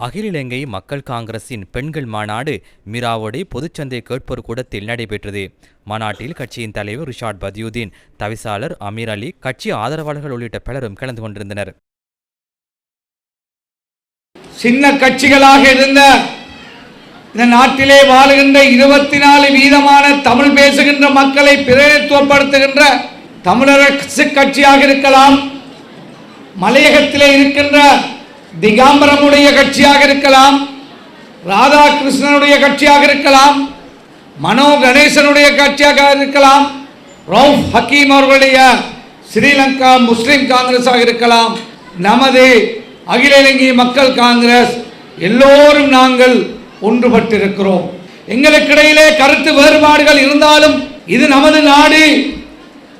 அகில இலங்கை மக்கள் காங்கிரசின் பெண்கள் மாநாடு மிராவோடை பொதுச்சந்தை கேட்போர் கூடத்தில் நடைபெற்றது. மாநாட்டில் கட்சியின் தலைவர் ரிஷாட் பதியுதீன் தவிசாளர் அமீர் அலி கட்சி ஆதரவாளர்கள் உள்ளிட்ட பலரும் கலந்து கொண்டிருந்தனர். சின்ன கட்சிகளாக இருந்த இந்த நாட்டிலே வாழுகின்ற இருபத்தி நாலு வீதமான தமிழ் பேசுகின்ற மக்களை பிரதித்துவப்படுத்துகின்ற தமிழரசு கட்சியாக இருக்கலாம் மலையகத்திலே இருக்கின்ற திகாம்பரமுடைய கட்சியாக இருக்கலாம் ராதாகிருஷ்ணனுடைய கட்சியாக இருக்கலாம் மனோ கணேசனுடைய கட்சியாக இருக்கலாம் ரவுஃப் ஹக்கீம் அவர்களுடைய ஸ்ரீலங்கா முஸ்லிம் காங்கிரஸாக இருக்கலாம் நமது அகில இலங்கை மக்கள் காங்கிரஸ் எல்லோரும் நாங்கள் ஒன்றுபட்டிருக்கிறோம். எங்களுக்கிடையிலே கருத்து வேறுபாடுகள் இருந்தாலும் இது நமது நாடு.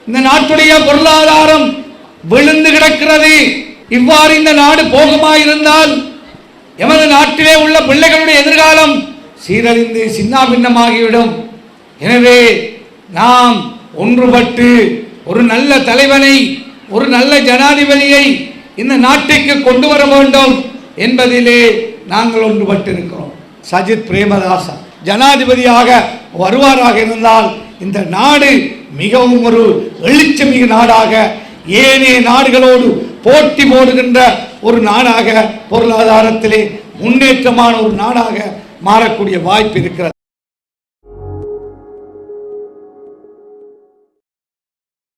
இந்த நாட்டுடைய பொருளாதாரம் விழுந்து கிடக்கிறது. இவ்வாறு இந்த நாடு போகுமாயிருந்தால் எமது நாட்டிலே உள்ள பிள்ளைகளுடைய எதிர்காலம் சீரழிந்து சின்னாபின்னமாகிவிடும். எனவே நாம் ஒன்றுபட்டு ஒரு நல்ல தலைவனை ஒரு நல்ல ஜனாதிபதியை இந்த நாட்டுக்கு கொண்டு வர வேண்டும் என்பதிலே நாங்கள் ஒன்றுபட்டிருக்கிறோம். சஜித் பிரேமதாசன் ஜனாதிபதியாக வருவாராக இருந்தால் இந்த நாடு மிகவும் ஒரு எழுச்சமிகு நாடாக ஏனைய நாடுகளோடு போட்டி போடுகின்ற ஒரு நாடாக பொருளாதாரத்திலே முன்னேற்றமான ஒரு நாடாக மாறக்கூடிய வாய்ப்பு இருக்கிறது.